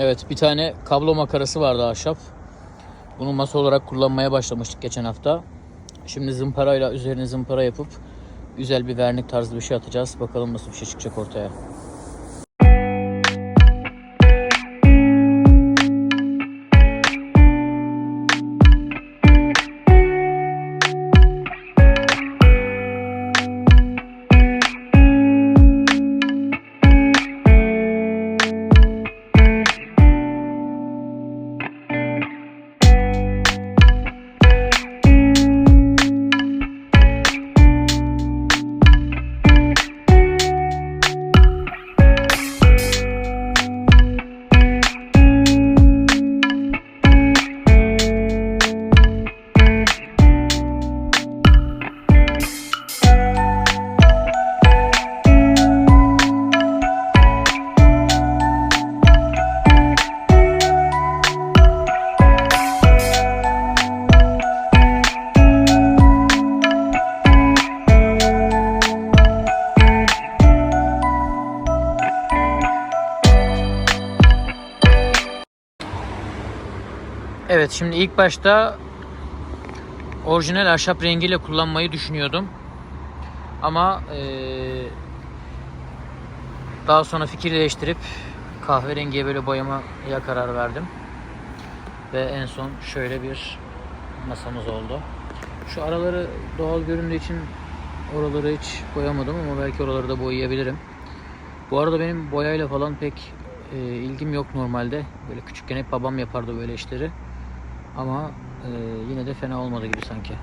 Evet bir tane kablo makarası vardı ahşap. Bunu masa olarak kullanmaya başlamıştık geçen hafta. Şimdi zımparayla üzerine zımpara yapıp güzel bir vernik tarzı bir şey atacağız. Bakalım nasıl bir şey çıkacak ortaya. Evet şimdi ilk başta orijinal ahşap rengiyle kullanmayı düşünüyordum. Ama eee, daha sonra fikir değiştirip kahverengiye böyle boyamaya karar verdim. Ve en son şöyle bir masamız oldu. Şu araları doğal göründüğü için oraları hiç boyamadım ama belki oraları da boyayabilirim. Bu arada benim boyayla falan pek e, ilgim yok normalde. Böyle küçükken hep babam yapardı böyle işleri. Ama e, yine de fena olmadı gibi sanki.